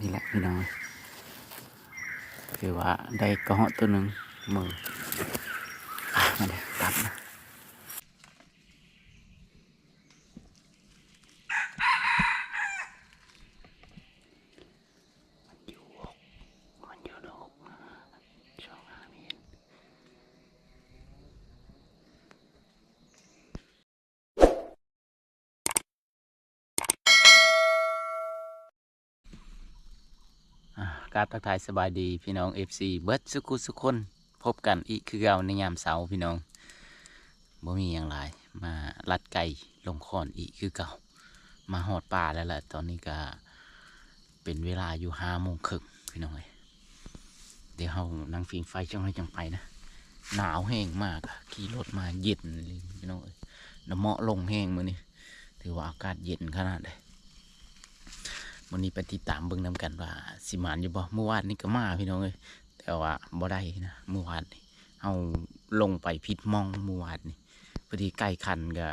นี่แหละพี่น้องคือว่าได้กระหอตัวหนึ่งมืออะมาเดี๋ยวตัดนะมันอยู่หกมันอยู่ดอกช่องหาเมียน อ่า กราบทักทายสบายดีพี่น้อง FC เบิร์ดสุกุสุกคนพบกันอีกคือเราในยามเสาร์พี่น้องบ่มีอย่างไรมาลัดไก่ลงคอนอีกคือเก่า มาหอดป่าแล้วแหละตอนนี้ก็เป็นเวลาอยู่ห้าโมงครึ่งพี่น้องเอ้ยเดี๋ยวเรานั่งฟิงไฟจังให้จังไปนะ หนาวแห้งมากขี่รถมาเย็นเลยพี่น้องเอ้ยน้ำเมาะลงแห้งมือนี่ถือว่าอากาศเย็นขนาดใด วันนี้ไปติดตามเบิ่งน้ำกันว่าสิมานอยู่บ่เมื่อวานนี่ก็มาพี่น้องเอ้ยแต่ว่าบ่ได้นะเมื่อวานนี่เอาลงไปผิดมองเมื่อวานนี่พอดีใกล้คันก็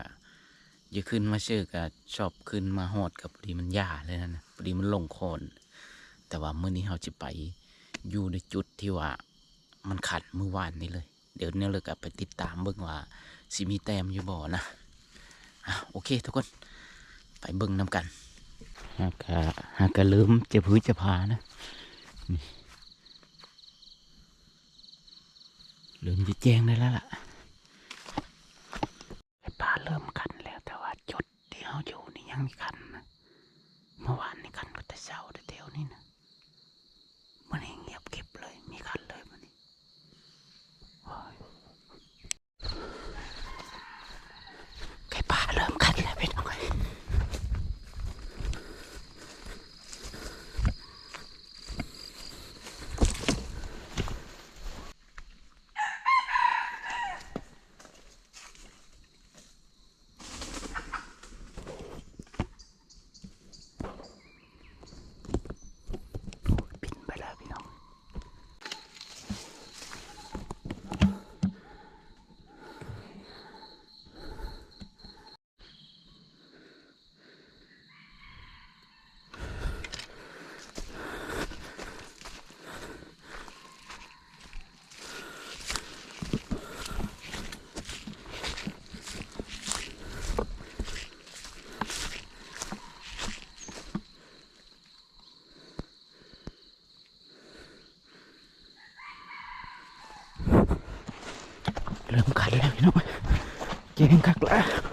อย่าขึ้นมาเชื่อก็ชอบขึ้นมาฮอดกับพอดีมันยาเลยนะพอดีมันลงโคนแต่ว่าเมื้อนี้เราจะไปอยู่ในจุดที่ว่ามันขัดเมื่อวานนี้เลย เดี๋ยวเนี่ยเลยก็ไปติดตามเบิ่งว่าสิมีแต้มอยู่บ่นะอะโอเคทุกคนไปเบิ่งน้ำกัน หากะหากะลืมจะพื้นจะพานะลืมจะแจ้งได้แล้วล่ะปลาเริ่มคันแล้วแต่ว่าจุดที่เขาอยู่นี่ยังมีคันนะเมื่อวานนี่คันก็แต่เช้าแต่เดียวนี่นะมันเงียบเก็บเลยมีคันเลยมันนี่โอ้ยไก่ปลาเริ่มคันแล้วพี่น้องเอ้ย ปิดไปแล้วพี่น้อง เริ่มขันแล้วพี่น้อง เก่ง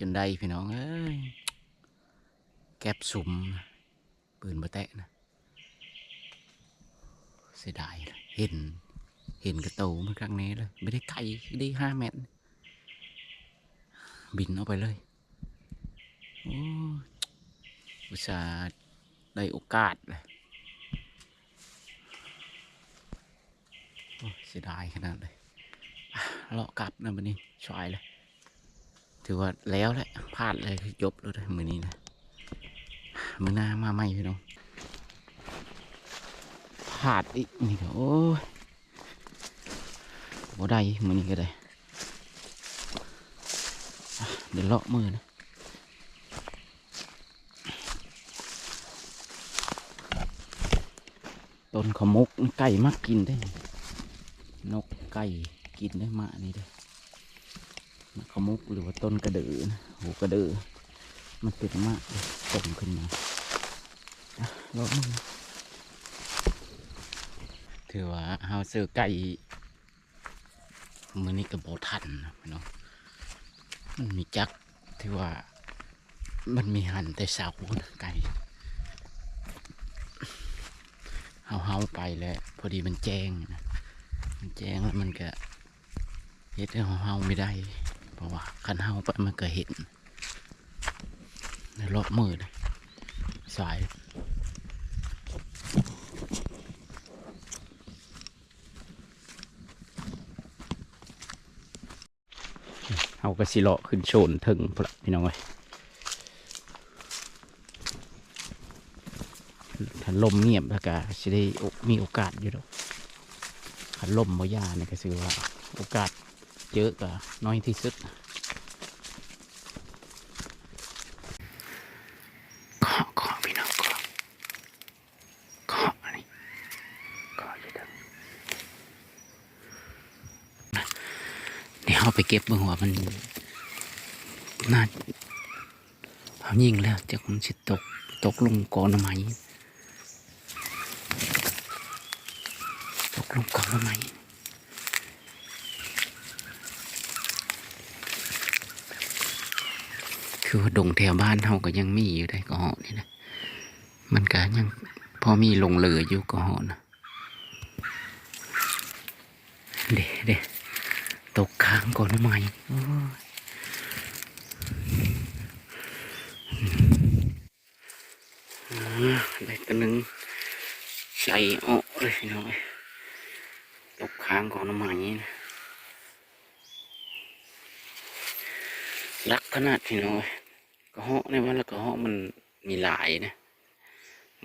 จนได้พี่น้องเอ้ยแก็บสุมปืนบะแตะนะเสียดายเลยเห็น เห็นกระโตมันครั้งนี้เลย ไม่ได้ไกลได้ห้าเมตร บินเอาไปเลยโอ้อุตส่าห์ได้โอกาสเลยเสียดายขนาดเลยอะเลาะกลับนะวันนี้ชอยเลย ถือว่าแล้วแหละพลาดเลยคือจบแล้วเลยมือนี้นะมือหน้ามาใหม่พี่น้องพลาดอีกนี่ก็โอ้ยบ่ได้มือนี้ก็ได้เดี๋ยวเลาะมือนะต้นขมุกไก่มักกินได้นกไก่กินได้มากนี่เด้ ขมุกหรือว่าต้นกระเดือนะหูกระเดือมันเป็นมากเลยส่งขึ้นมาลองมือถือว่าเฮาซื้อไก่มือนี้กระโบทันนะพี่น้องมันมีจักที่ว่ามันมีหันแต่เสานะไก่เฮาเฮาไปแล้ว พอดีมันแจ้งนะมันแจ้งแล้วมันก็เฮ็ดให้เฮาเฮาไม่ได้ เพราะว่าคันเฮาไปมันก็เห็นในรอบมือนะสายเฮาก็สิเลาะขึ้นโชนถึงพระพี่น้องเอ้ยถ้าลมเงียบแล้วก็สิได้มีโอกาสอยู่ดอกคันลมบ่ยาเนี่ยก็คือว่าโอกาส เยอะก็น้อยที่สุดเคาะเคาะพี่น้องเคาะเคาะอันนี้ขอเด้อเดี๋ยวเอาไปเก็บเบิ่งว่ามันน่าเอายิงแล้วจะมันสิตกตกลงกอนไม้ตกลงกอนไม้ คือว่าดงแถวบ้านเฮาก็ยังมีอยู่ได้ก็เหาะนี่นะมันก็ยังพอมีลงเหลืออยู่ก็เหาะนะเด้เด้ตกค้างก่อนใหม่โอ้ยอ่าได้ตัวนึงใส่ออกเลยน้อยตกค้างก่อนใหม่นะรักขนาดพี่น้อย กระเหาะในวันละกระเหาะมันมีหลายนะ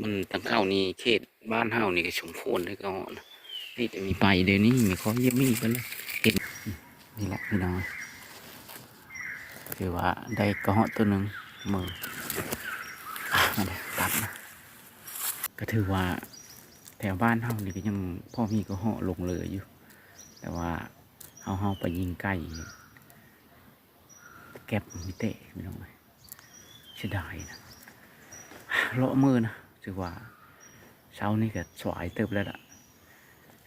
มันตั้งเข้านี่เขตบ้านเฮานี่ก็ชมโพนเลยก็นะนี่แต่มีไปเดี๋ยวนี้มีข้อเยี่ยมมีไปเลยเห็นนี่แหละพี่น้องคือว่าได้กระเหาะตัวหนึ่งมือมาเลยกลับนะก็ถือว่าแถวบ้านเฮานี่ก็ยังพ่อมีกระเหาะลงเลยอยู่ แต่ว่าเฮาเฮาไปยิงไก่แก็บมิเตะพี่น้องเสียดายนะเลาะมือนะถือว่าเช้านี้ก็สวยเติบแล้วล่ะ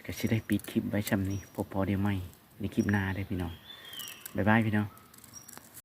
ก็ชิได้ปิดคลิปไว้ชำนี้พอพอเดียวไม่ในคลิปหน้าได้พี่น้องบ๊ายบายพี่น้อง